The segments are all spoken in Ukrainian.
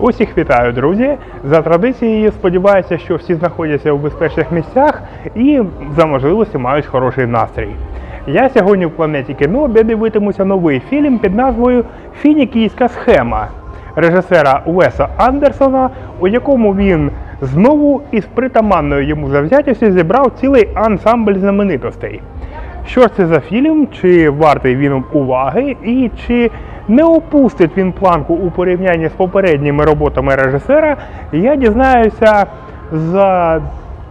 Усіх вітаю, друзі! За традицією сподіваюся, що всі знаходяться у безпечних місцях і за можливості мають хороший настрій. Я сьогодні в планеті кіно, де дивитимуся новий фільм під назвою Фінікійська схема режисера Уеса Андерсона, у якому він знову із притаманною йому завзятістю зібрав цілий ансамбль знаменитостей. Що ж це за фільм? Чи вартий він уваги, і чи не опустить він планку у порівнянні з попередніми роботами режисера? Я дізнаюся за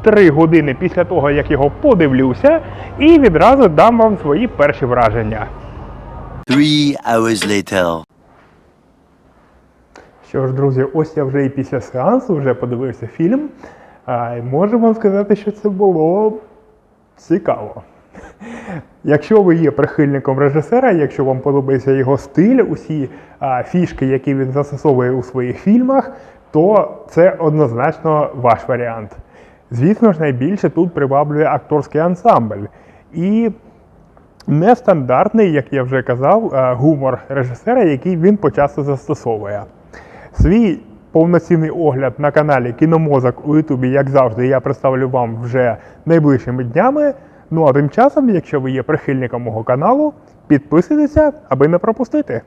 три години після того, як його подивлюся, і відразу дам вам свої перші враження. Three hours later. Що ж, друзі, ось я вже і після сеансу вже подивився фільм. А, можу вам сказати, що це було цікаво. Якщо ви є прихильником режисера, якщо вам подобається його стиль, усі а, фішки, які він застосовує у своїх фільмах, то це однозначно ваш варіант. Звісно ж, найбільше тут приваблює акторський ансамбль. І нестандартний, як я вже казав, гумор режисера, який він почасто застосовує. Свій повноцінний огляд на каналі Кіномозок у Ютубі, як завжди, я представлю вам вже найближчими днями. Ну а тим часом, якщо ви є прихильником мого каналу, підписуйтеся, аби не пропустити.